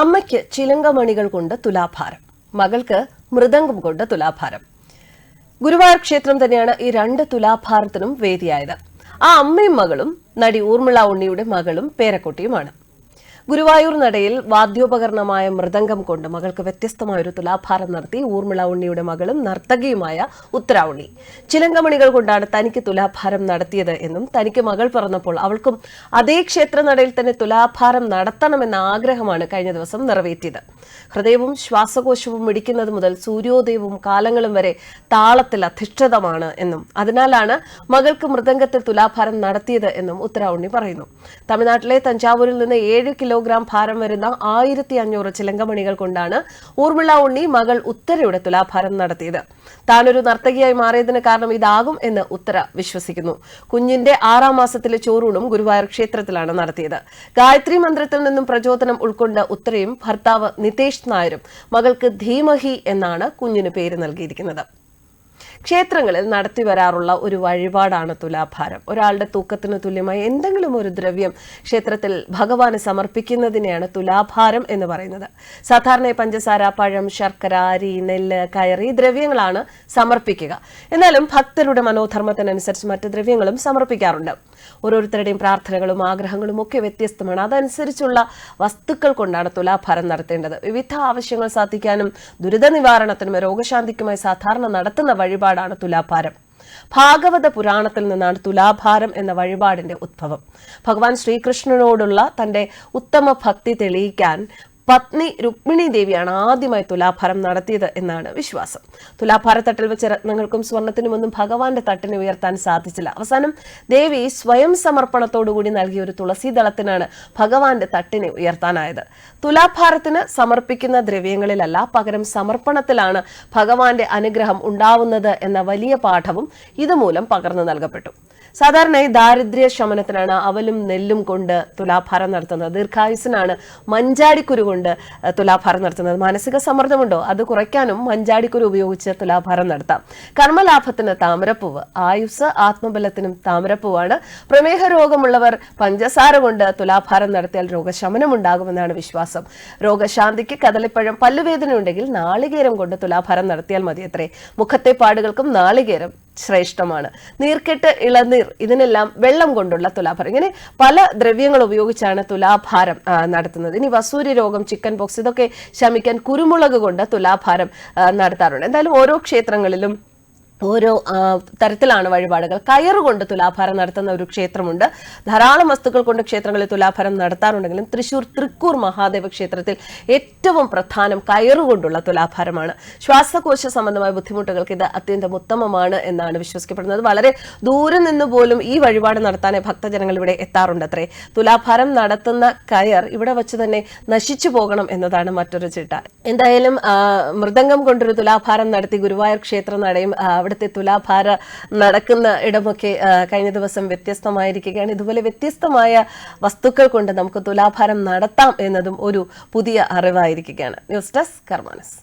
അമ്മയ്ക്ക് ചിലങ്കമണികൾ കൊണ്ട് തുലാഭാരം മകൾക്ക് മൃദംഗം കൊണ്ട് തുലാഭാരം. ഗുരുവായൂർ ക്ഷേത്രം തന്നെയാണ് ഈ രണ്ട് തുലാഭാരത്തിനും വേദിയായത്. ആ അമ്മയും മകളും നടി ഊർമിള ഉണ്ണിയുടെ മകളും പേരക്കുട്ടിയുമാണ്. ഗുരുവായൂർ നടയിൽ വാദ്യോപകരണമായ മൃദംഗം കൊണ്ട് മകൾക്ക് വ്യത്യസ്തമായ ഒരു തുലാഭാരം നടത്തി ഊർമിള ഉണ്ണിയുടെ മകളും നർത്തകിയുമായ ഉത്തര ഉണ്ണി. ചിലങ്കമണികൾ കൊണ്ടാണ് തനിക്ക് തുലാഭാരം നടത്തിയത് എന്നും തനിക്ക് മകൾ പറഞ്ഞപ്പോൾ അവൾക്കും അതേ ക്ഷേത്ര നടയിൽ തന്നെ തുലാഭാരം നടത്തണമെന്ന ആഗ്രഹമാണ് കഴിഞ്ഞ ദിവസം നിറവേറ്റിയത്. ഹൃദയവും ശ്വാസകോശവും മിടിക്കുന്നത് മുതൽ സൂര്യോദയവും കാലങ്ങളും വരെ താളത്തിൽ അധിഷ്ഠിതമാണ് എന്നും അതിനാലാണ് മകൾക്ക് മൃദംഗത്തിൽ തുലാഭാരം നടത്തിയത് എന്നും ഉത്തര ഉണ്ണി പറയുന്നു. തമിഴ്നാട്ടിലെ തഞ്ചാവൂരിൽ നിന്ന് ഏഴ് കിലോഗ്രാം ഭാരം വരുന്ന ആയിരത്തി അഞ്ഞൂറ് ചിലങ്കമണികൾ കൊണ്ടാണ് ഊർമിള ഉണ്ണി മകൾ ഉത്തരയുടെ തുലാഭാരം നടത്തിയത്. താനൊരു നർത്തകിയായി മാറിയതിന് കാരണം ഇതാകും എന്ന് ഉത്തര വിശ്വസിക്കുന്നു. കുഞ്ഞിന്റെ ആറാം മാസത്തിലെ ചോറൂണും ഗുരുവായൂർ ക്ഷേത്രത്തിലാണ് നടത്തിയത്. ഗായത്രി മന്ത്രത്തിൽ നിന്നും പ്രചോദനം ഉൾക്കൊണ്ട് ഉത്തരയും ഭർത്താവ് നിതേഷ് നായരും മകൾക്ക് ധീമഹി എന്നാണ് കുഞ്ഞിന് പേര് നൽകിയിരിക്കുന്നത്. ക്ഷേത്രങ്ങളിൽ നടത്തി വരാറുള്ള ഒരു വഴിപാടാണ് തുലാഭാരം. ഒരാളുടെ തൂക്കത്തിന് തുല്യമായി എന്തെങ്കിലും ഒരു ദ്രവ്യം ക്ഷേത്രത്തിൽ ഭഗവാന് സമർപ്പിക്കുന്നതിനെയാണ് തുലാഭാരം എന്ന് പറയുന്നത്. സാധാരണ പഞ്ചസാര പഴം ശർക്കര അരി നെല്ല് കയറി ദ്രവ്യങ്ങളാണ് സമർപ്പിക്കുക. എന്നാലും ഭക്തരുടെ മനോധർമ്മത്തിനനുസരിച്ച് മറ്റ് ദ്രവ്യങ്ങളും സമർപ്പിക്കാറുണ്ട്. ഓരോരുത്തരുടെയും പ്രാർത്ഥനകളും ആഗ്രഹങ്ങളും ഒക്കെ വ്യത്യസ്തമാണ്. അതനുസരിച്ചുള്ള വസ്തുക്കൾ കൊണ്ടാണ് തുലാഭാരം നടത്തേണ്ടത്. വിവിധ ആവശ്യങ്ങൾ സാധിക്കാനും ദുരിത നിവാരണത്തിനും രോഗശാന്തിക്കുമായി സാധാരണ നടത്തുന്ന വഴിപാടാണ് തുലാഭാരം. ഭാഗവത പുരാണത്തിൽ നിന്നാണ് തുലാഭാരം എന്ന വഴിപാടിന്റെ ഉദ്ഭവം ഭഗവാൻ ശ്രീകൃഷ്ണനോടുള്ള തന്റെ ഉത്തമ ഭക്തി തെളിയിക്കാൻ പത്നി രുക്മിണി ദേവിയാണ് ആദ്യമായി തുലാഭാരം നടത്തിയത് എന്നാണ് വിശ്വാസം. തുലാഭാര തട്ടിൽ വെച്ച രത്നങ്ങൾക്കും സ്വർണത്തിനുമൊന്നും ഭഗവാന്റെ തട്ടിന് ഉയർത്താൻ സാധിച്ചില്ല. അവസാനം ദേവി സ്വയം സമർപ്പണത്തോടുകൂടി നൽകിയ ഒരു തുളസി ദളത്തിനാണ് ഭഗവാന്റെ തട്ടിനെ ഉയർത്താനായത്. തുലാഭാരത്തിന് സമർപ്പിക്കുന്ന ദ്രവ്യങ്ങളിലല്ല പകരം സമർപ്പണത്തിലാണ് ഭഗവാന്റെ അനുഗ്രഹം ഉണ്ടാവുന്നത് എന്ന വലിയ പാഠവും ഇതുമൂലം പകർന്നു നൽകപ്പെട്ടു. സാധാരണയായി ദാരിദ്ര്യ ശമനത്തിനാണ് അവലും നെല്ലും കൊണ്ട് തുലാഭാരം നടത്തുന്നത്. ദീർഘായുസിനാണ് മഞ്ചാടിക്കുരു കൊണ്ട് അഹ്, തുലാഭാരം നടത്തുന്നത്? മാനസിക സമ്മർദ്ദമുണ്ടോ? അത് കുറയ്ക്കാനും മഞ്ചാടിക്കുരു ഉപയോഗിച്ച് തുലാഭാരം നടത്താം. കർമ്മലാഭത്തിന് താമരപ്പൂവ് ആയുസ് ആത്മബലത്തിനും താമരപ്പൂവാണ്. പ്രമേഹ രോഗമുള്ളവർ പഞ്ചസാര കൊണ്ട് തുലാഭാരം നടത്തിയാൽ രോഗശമനം ഉണ്ടാകുമെന്നാണ് വിശ്വാസം. രോഗശാന്തിക്ക് കദളിപ്പഴം പല്ലുവേദന ഉണ്ടെങ്കിൽ നാളികേരം കൊണ്ട് തുലാഭാരം നടത്തിയാൽ മതിയത്രേ. മുഖത്തെ പാടുകൾക്കും നാളികേരം ശ്രേഷ്ഠമാണ്. നീർക്കെട്ട് ഇളനീർ ഇതിനെല്ലാം വെള്ളം കൊണ്ടുള്ള തുലാഭാരം. ഇങ്ങനെ പല ദ്രവ്യങ്ങൾ ഉപയോഗിച്ചാണ് തുലാഭാരം നടത്തുന്നത്. ഇനി വസൂരി രോഗം ചിക്കൻ പോക്സ് ഇതൊക്കെ ശമിക്കാൻ കുരുമുളക് കൊണ്ട് തുലാഭാരം നടത്താറുണ്ട്. എന്തായാലും ഓരോ ക്ഷേത്രങ്ങളിലും ഓരോ തരത്തിലാണ് വഴിപാടുകൾ. കയറുകൊണ്ട് തുലാഭാരം നടത്തുന്ന ഒരു ക്ഷേത്രമുണ്ട്. ധാരാളം വസ്തുക്കൾ കൊണ്ട് ക്ഷേത്രങ്ങളിൽ തുലാഭാരം നടത്താറുണ്ടെങ്കിലും തൃശൂർ തൃക്കൂർ മഹാദേവ ക്ഷേത്രത്തിൽ ഏറ്റവും പ്രധാനം കയറുകൊണ്ടുള്ള തുലാഭാരമാണ്. ശ്വാസകോശ സംബന്ധമായ ബുദ്ധിമുട്ടുകൾക്ക് ഇത് അത്യന്തം ഉത്തമമാണ് എന്നാണ് വിശ്വസിക്കപ്പെടുന്നത്. വളരെ ദൂരെ നിന്ന് പോലും ഈ വഴിപാട് നടത്താനേ ഭക്തജനങ്ങൾ ഇവിടെ എത്താറുണ്ട് അത്രേ തുലാഭാരം നടത്തുന്ന കയർ ഇവിടെ വച്ച് തന്നെ നശിച്ചു പോകണം എന്നതാണ് മറ്റൊരു ചിട്ട. എന്തായാലും മൃദംഗം കൊണ്ടൊരു തുലാഭാരം നടത്തി ഗുരുവായൂർ ക്ഷേത്ര നടയും അവിടുത്തെ തുലാഭാര നടക്കുന്ന ഇടമൊക്കെ കഴിഞ്ഞ ദിവസം വ്യത്യസ്തമായിരിക്കുകയാണ്. ഇതുപോലെ വ്യത്യസ്തമായ വസ്തുക്കൾ കൊണ്ട് നമുക്ക് തുലാഭാരം നടത്താം എന്നതും ഒരു പുതിയ അറിവായിരിക്കുകയാണ്. News desk കർമാനസ്.